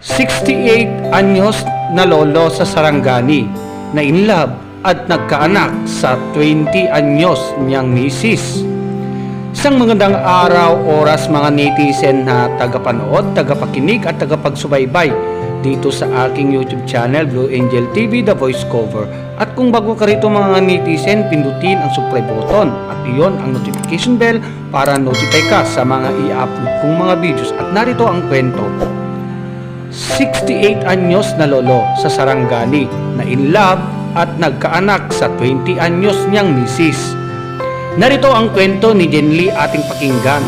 68 anyos na lolo sa Sarangani na in love at nagkaanak sa 20 anyos niyang misis. Isang magandang araw, oras mga netizen na tagapanood, tagapakinig at tagapagsubaybay dito sa aking YouTube channel Blue Angel TV The Voice Cover. At kung bago ka rito mga netizen, pindutin ang subscribe button at iyon ang notification bell para notify ka sa mga i-upload kong mga videos. At narito ang kwento. 68 anyos na lolo sa Sarangani na in love at nagkaanak sa 20 anyos niyang misis. Narito ang kwento ni Jenly ating pakinggan.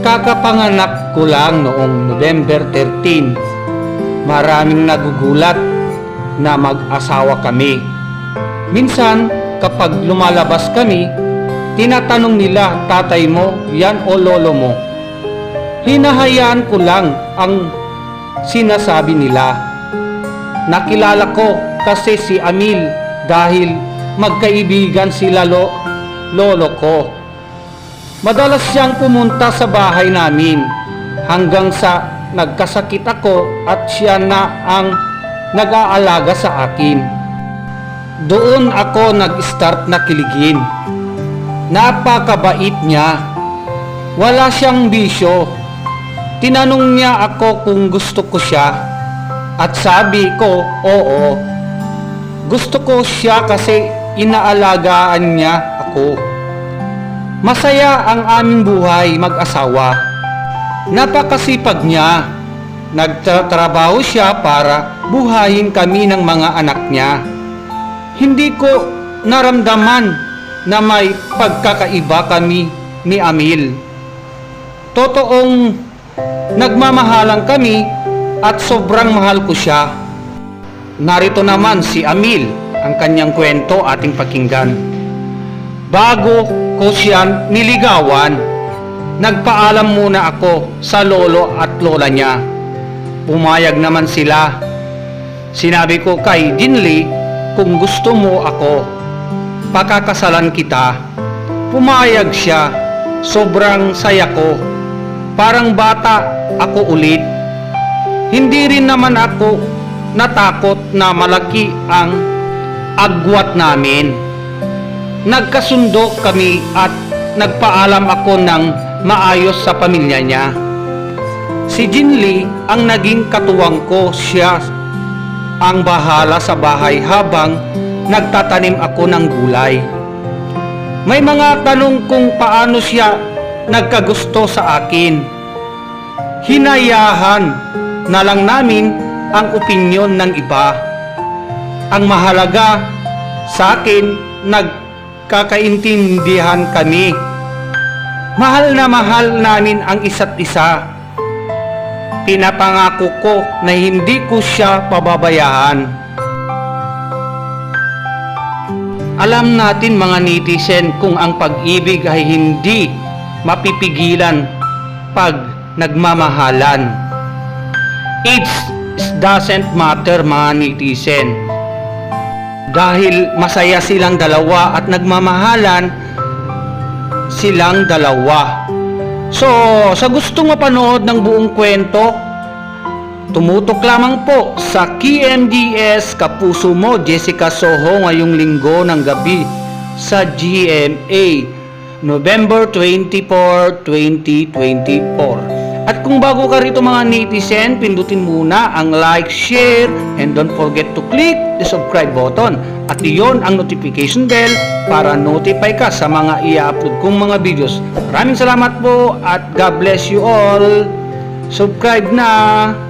Kakapanganak ko lang noong November 13. Maraming nagugulat na mag-asawa kami. Minsan, kapag lumalabas kami, tinatanong nila tatay mo, yan o lolo mo. Hinahayaan ko lang ang sinasabi nila. Nakilala ko kasi si Amil dahil magkaibigan sila lo, lolo ko. Madalas siyang pumunta sa bahay namin hanggang sa nagkasakit ako at siya na ang nag-aalaga sa akin. Doon ako nag-start na kiligin. Napakabait niya. Wala siyang bisyo. Tinanong niya ako kung gusto ko siya at sabi ko, oo. Gusto ko siya kasi inaalagaan niya ako. Masaya ang aming buhay mag-asawa. Napakasipag niya. Nagtatrabaho siya para buhayin kami ng mga anak niya. Hindi ko naramdaman na may pagkakaiba kami ni Amil. Totoong nagmamahalan kami at sobrang mahal ko siya. Narito naman si Amil, ang kanyang kwento ating pakinggan. Bago ko siya niligawan, nagpaalam muna ako sa lolo at lola niya. Pumayag naman sila. Sinabi ko kay Jinli, kung gusto mo ako, pakakasalan kita. Pumayag siya. Sobrang saya ko. Parang bata ako ulit. Hindi rin naman ako natakot na malaki ang agwat namin. Nagkasundo kami at nagpaalam ako ng maayos sa pamilya niya. Si Jinli ang naging katuwang ko siya ang bahala sa bahay habang nagtatanim ako ng gulay. May mga tanong kung paano siya nagkagusto sa akin. Hinayahan na lang namin ang opinyon ng iba. Ang mahalaga sa akin, nagkakaintindihan kami. Mahal na mahal namin ang isa't isa. Pinapangako ko na hindi ko siya pababayaan. Alam natin mga netizen kung ang pag-ibig ay hindi mapipigilan pag nagmamahalan. It doesn't matter mga netizen. Dahil masaya silang dalawa at nagmamahalan silang dalawa. So, sa gustong mapanood ng buong kwento, tumutok lamang po sa KMDS Kapuso Mo Jessica Soho ngayong linggo ng gabi sa GMA November 24, 2024. At kung bago ka rito mga netizen, pindutin muna ang like, share, and don't forget to click the subscribe button. At iyon ang notification bell para notify ka sa mga i-upload kong mga videos. Maraming salamat po at God bless you all. Subscribe na!